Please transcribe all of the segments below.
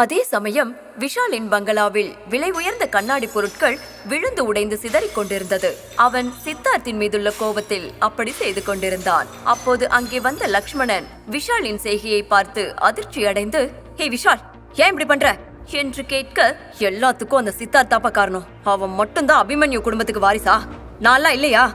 அதே சமயம் விஷாலின் பங்களாவில் விலை உயர்ந்த கண்ணாடி பொருட்கள் விழுந்து உடைந்து சிதறிக் கொண்டிருந்தது. அவன் சித்தார்த்தின் மீதுள்ள கோபத்தில் அப்படி செய்து கொண்டிருந்தான். அப்போது அங்கே வந்த லக்ஷ்மணன் விஷாலின் செய்கையை பார்த்து அதிர்ச்சி அடைந்து ஹே விஷால் ஏன் இப்படி பண்ற? என்று கேட்க எல்லாத்துக்கும் அந்த சித்தார்த்தாப்பா காரணம். அவன் மட்டும்தான் அபிமன்யு குடும்பத்துக்கு வாரிசா? நான்லாம் இல்லையா?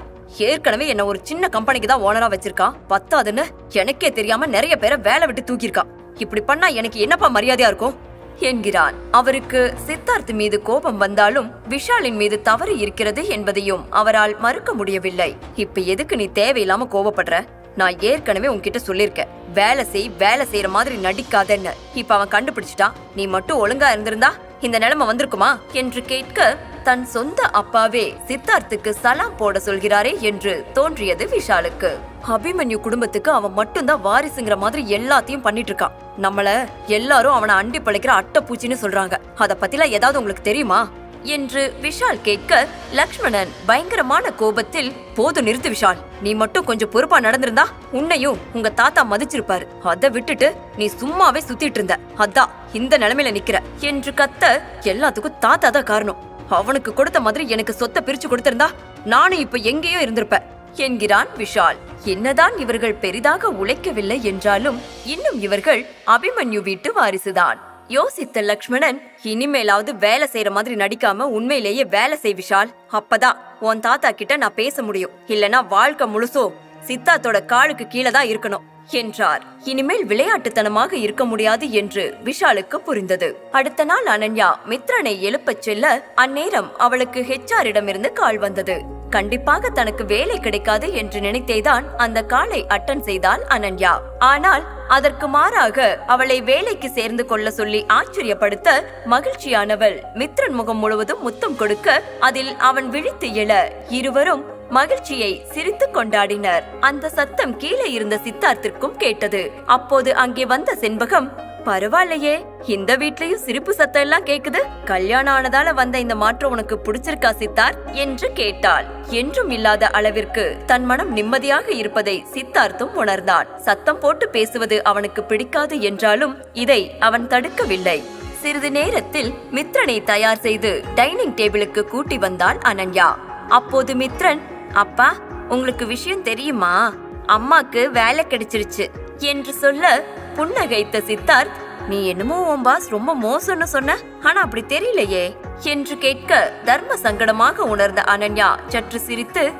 ஏற்கனவே என்ன ஒரு சின்ன கம்பெனிக்கு தான் ஓனரா வச்சிருக்கான் பத்தாதுன்னு எனக்கே தெரியாம நிறைய பேரை வேலை விட்டு தூக்கியிருக்கான் இப்படி பண்ணா எனக்கு என்னப்பா மரியாதையா இருக்கும்? என்கிறான். அவருக்கு சித்தார்த் மீது கோபம் வந்தாலும் விஷாலின் மீது தவறு இருக்கிறது என்பதையும் அவரால் மறுக்க முடியவில்லை. இப்ப எதுக்கு நீ தேவையில்லாம கோபப்படுற நான் ஏற்கனவே உன்கிட்ட சொல்லிருக்கேன் வேலை செய் வேலை செய்யற மாதிரி நடிக்காதன்னு. இப்ப அவன் கண்டுபிடிச்சிட்டான். நீ மட்டும் ஒழுங்கா இருந்திருந்தா இந்த நிலைமை வந்திருக்குமா? என்று கேட்க தன் சொந்த அப்பாவே சித்தார்த்துக்கு சலாம் போட சொல்கிறாரே என்று தோன்றியது விஷாலுக்கு. அபிமன்யு குடும்பத்துக்கு அவன் மட்டும்தான் வாரிசுங்கிற மாதிரி எல்லாத்தையும் பண்ணிட்டு இருக்கான் நம்மள எல்லாரும் அவனை அண்டி பழைக்கிற அட்டைப்பூச்சின்னு சொல்றாங்க. அத பத்திலாம் ஏதாவது உங்களுக்கு தெரியுமா? என்று விஷால் கேட்க லக்ஷ்மணன் பயங்கரமான கோபத்தில் போது நிறுத்து விஷால். நீ மட்டும் கொஞ்சம் பொறுப்பா நடந்திருந்தா உன்னையும் உங்க தாத்தா மதிச்சிருப்பாரு. அத விட்டுட்டு நீ சும்மாவே சுத்திட்டு இருந்த. அதான் இந்த நிலைமையில நிக்கிற. என்று கத்த எல்லாத்துக்கும் தாத்தா தான் காரணம். அவனுக்கு கொடுத்த மாதிரி எனக்கு சொத்தை பிரிச்சு கொடுத்திருந்தா நானும் இப்ப எங்கேயோ இருந்திருப்பேன். என்கிறான் விஷால். என்னதான் இவர்கள் பெரிதாக உழைக்கவில்லை என்றாலும் இன்னும் இவர்கள் அபிமன்யு வீட்டு வாரிசுதான். யோசித்த லக்ஷ்மணன் இனிமேலாவது வேலை செய்யற மாதிரி நடிக்காம உண்மையிலேயே வேலை செய் விஷால். அப்பதான் உன் தாத்தா கிட்ட நான் பேச முடியும். இல்லனா வாழ்க்கை முழுசோ சித்தார்த்தோட காலுக்கு கீழே தான் இருக்கணும் என்றார். இனிமேல் விளையாட்டுத்தனமாக இருக்க முடியாது என்று விஷாலுக்கு புரிந்தது. அடுத்த நாள் அனன்யா மித்ரனை எழுப்பச் செல்ல அந்நேரம் அவளுக்கு ஹெச்ஆரிடமிருந்து கால் வந்தது. கண்டிப்பாக தனக்கு வேலை கிடைக்காது என்று நினைத்தேதான் அந்த காலை அட்டன் செய்தாள் அனன்யா. ஆனால் அதற்கு மாறாக அவளை வேலைக்கு சேர்ந்து கொள்ள சொல்லி ஆச்சரியப்படுத்த மகிழ்ச்சியானவள் மித்ரன் முகம் முழுவதும் முத்தம் கொடுக்க அதில் அவன் விழித்து எழ இருவரும் மகிழ்ச்சியை சிரித்துக் கொண்டாடினர். அந்த சத்தம் கீழே இருந்த சித்தார்த்திற்கும் கேட்டது. அப்போது அங்கே வந்த செண்பகம் பரவாயில்லையே இந்த வீட்லயும் சிரிப்பு சத்தம் எல்லாம் கேக்குது. கல்யாணம் ஆனதால வந்த இந்த மாற்றம் உனக்கு பிடிச்சிருக்கா சித்தார்த்? என்று கேட்டாள். என்றும் இல்லாத அளவிற்கு தன் மனம் நிம்மதியாக இருப்பதை சித்தார்த்தும் உணர்ந்தான். சத்தம் போட்டு பேசுவது அவனுக்கு பிடிக்காது என்றாலும் இதை அவன் தடுக்கவில்லை. சிறிது நேரத்தில் மித்ரனை தயார் செய்து டைனிங் டேபிளுக்கு கூட்டி வந்தாள் அனன்யா. அப்போது மித்ரன் அப்பா உங்களுக்கு விஷயம் தெரியுமா? அம்மாக்கு வேலை கிடைச்சிருச்சு என்று சொல்ல புன்னகைத்த சித்தார்த் நீ என்னமோ உன் பாஸ் ரொம்ப மோசம்னு சொன்ன ஆனா அப்படி தெரியலையே? என்று கேட்க தர்ம சங்கடமாக உணர்ந்த அனன்யா சற்று சிரித்து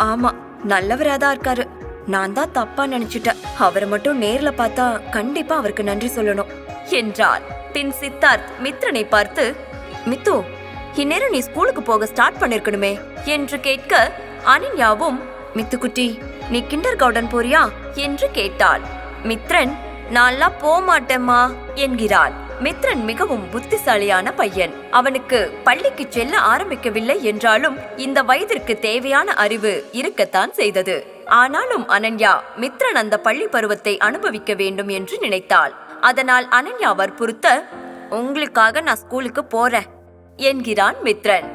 "ஆ- ஆமா நல்லவராதான் இருக்காரு. நான் தான் தப்பா நினைச்சிட்டேன். அவரை மட்டும் நேர்ல பார்த்தா கண்டிப்பா அவருக்கு நன்றி சொல்லணும் என்றார். பின் சித்தார்த் மித்ரனை பார்த்து மித்து இந்நேரம் நீ ஸ்கூலுக்கு போக ஸ்டார்ட் பண்ணிருக்கணுமே? என்று கேட்க அனன்யாவும் மித்துக்குட்டி நீ கிண்டர் கார்டன் போறியா? என்று கேட்டாள். மித்ரன் நான்லாம் போக மாட்டேம்மா என்கிறாள். மித்ரன் மிகவும் புத்திசாலியான பையன். அவனுக்கு பள்ளிக்கு செல்ல ஆரம்பிக்கவில்லை என்றாலும் இந்த வயதிற்கு தேவையான அறிவு இருக்கத்தான் செய்தது. ஆனாலும் அனன்யா மித்ரன் அந்த பள்ளி பருவத்தை அனுபவிக்க வேண்டும் என்று நினைத்தாள். அதனால் அனன்யா வற்புறுத்த உங்களுக்காக நான் ஸ்கூலுக்கு போறேன் என்கிறான் மித்ரன்.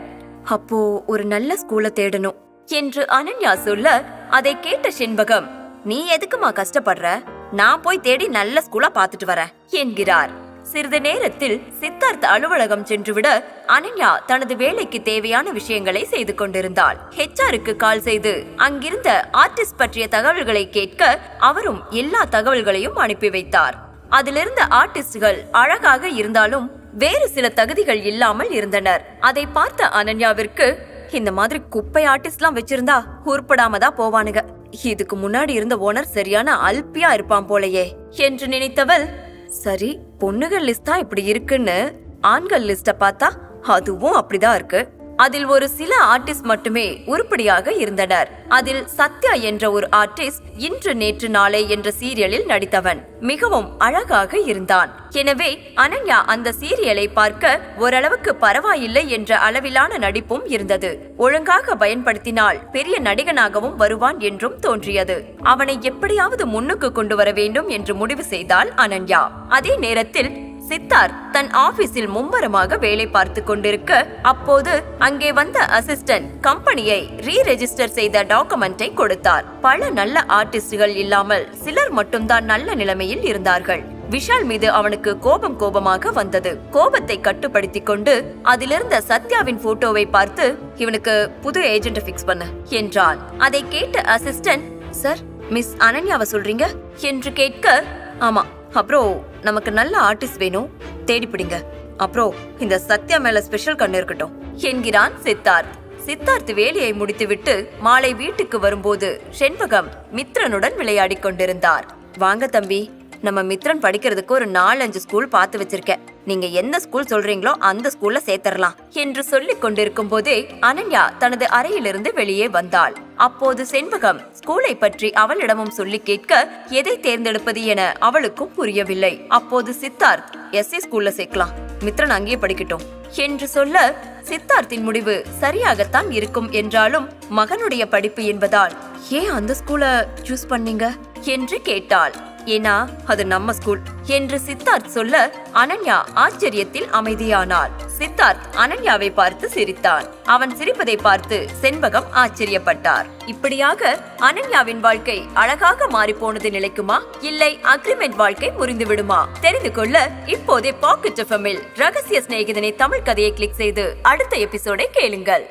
அப்போ ஒரு நல்ல ஸ்கூலை தேடணும். என்று அனன்யா சொல்ல அதை கேட்ட செண்பகம் நீ எதுக்குமா கஷ்டப்படுற? நான் போய் தேடி நல்ல ஸ்கூலா பார்த்துட்டு வரேன் என்கிறார். சிறிது நேரத்தில் சித்தார்த் அலுவலகம் சென்றுவிட அனன்யா தனது வேலைக்கு தேவையான விஷயங்களை செய்து கொண்டிருந்தாள். ஹெச்ஆருக்கு கால் செய்து அங்கிருந்த ஆர்டிஸ்ட் பற்றிய தகவல்களை கேட்க அவரும் எல்லா தகவல்களையும் அனுப்பி வைத்தார். அதிலிருந்த ஆர்டிஸ்டுகள் அழகாக இருந்தாலும் வேறு சில தகுதிகள் இல்லாமல் இருந்தனர். அதை பார்த்த அனன்யாவிற்கு இந்த மாதிரி குப்பை ஆர்டிஸ்ட்லாம் வச்சிருந்தா உருப்படாம தான் போவானுங்க. இதுக்கு முன்னாடி இருந்த ஓனர் சரியான அல்பியா இருப்பான் போலயே. என்று நினைத்தவள் சரி பொண்ணுகள் லிஸ்டா இப்படி இருக்குன்னு ஆண்கள் லிஸ்ட பார்த்தா அதுவும் அப்படிதான் இருக்கு. அதில் ஒரு சில ஆர்டிஸ்ட் மட்டுமே உருப்படியாக இருந்தனர். அதில் சத்யா என்ற ஒரு ஆர்டிஸ்ட் இன்று நேற்று நாளை என்ற சீரியலில் நடித்தவன். மிகவும் அழகாக இருந்தான். எனவே அனன்யா அந்த சீரியலை பார்க்க ஓரளவுக்கு பரவாயில்லை என்ற அளவிலான நடிப்பும் இருந்தது. ஒழுங்காக பயன்படுத்தினால் பெரிய நடிகனாகவும் வருவான் என்றும் தோன்றியது. அவனை எப்படியாவது முன்னுக்கு கொண்டு வர வேண்டும் என்று முடிவு செய்தால் அனன்யா. அதே நேரத்தில் சித்தார்த் தன் ஆபீஸில் மும்மரமாக வேலை பார்த்து கொண்டிருக்க அப்போது அங்கே வந்த அசிஸ்டன்ட் கம்பெனியை ரீ ரெஜிஸ்டர் செய்த டாக்குமெண்டை கொடுத்தார். பல நல்ல ஆர்டிஸ்டுகள் இல்லாமல் சிலர் மட்டும்தான் நல்ல நிலைமையில் இருந்தார்கள். விஷால் மீது அவனுக்கு கோபம் கோபமாக வந்தது. கோபத்தை கட்டுப்படுத்திக் கொண்டு அதிலிருந்த சத்யாவின் போட்டோவை பார்த்து இவனுக்கு புது ஏஜென்ட் ஃபிக்ஸ் பண்ண என்றான். அதை கேட்ட அசிஸ்டன்ட் சார் மிஸ் அனன்யாவை சொல்றீங்க? என்று கேட்க ஆமா அப்புறம் நமக்கு நல்ல ஆர்டிஸ்ட் வேணும். தேடி பிடிங்க. அப்புறம் இந்த சத்யா மேல ஸ்பெஷல் கண்ணு இருக்கட்டும். என்கிறான் சித்தார்த். சித்தார்த் வேலையை முடித்துவிட்டு மாலை வீட்டுக்கு வரும்போது செண்பகம் மித்ரனுடன் விளையாடிக் கொண்டிருந்தார். வாங்க தம்பி நம்ம மித்ரன் படிக்கிறதுக்கு ஒரு நாலஞ்சு ஸ்கூல் பார்த்து வச்சிருக்கேன். நீங்க எந்த ஸ்கூல் சொல்றீங்களோ அந்த ஸ்கூல்ல சேர்த்தரலாம். என்று சொல்லிக் கொண்டிருக்கும் போதே அனன்யா தனது அறையிலிருந்து வெளியே வந்தாள். அப்போது செண்பகம் ஸ்கூலை பற்றி அவளிடமும் சொல்லி கேட்க எதை தேர்ந்தெடுப்பது என அவளுக்கும் புரியவில்லை. அப்போது சித்தார்த் எஸ்ஏ ஸ்கூல்ல சேர்க்கலாம். மித்ரன் அங்கேயே படிக்கட்டும். என்று சொல்ல சித்தார்த்தின் முடிவு சரியாகத்தான் இருக்கும் என்றாலும் மகனுடைய படிப்பு என்பதால் ஏன் அந்த ஸ்கூல சூஸ் பண்ணீங்க? என்று கேட்டாள். ஏன்னா அது நம்ம ஸ்கூல் என்று சித்தார்த் சொல்ல அனன்யா ஆச்சரியத்தில் அமைதியானாள். சித்தார்த் அனன்யாவை பார்த்து சிரித்தான். அவன் சிரிப்பதை பார்த்து செண்பகம் ஆச்சரியப்பட்டார். இப்படியாக அனன்யாவின் வாழ்க்கை அழகாக மாறி போனது நிலைக்குமா? இல்லை அக்ரிமெண்ட் வாழ்க்கை முறிந்து விடுமா தெரிந்து கொள்ள இப்போதே பாக்கெட் எஃப்எம்மில் ரகசிய சிநேகிதனை தமிழ் கதையை கிளிக் செய்து அடுத்த எபிசோடை கேளுங்கள்.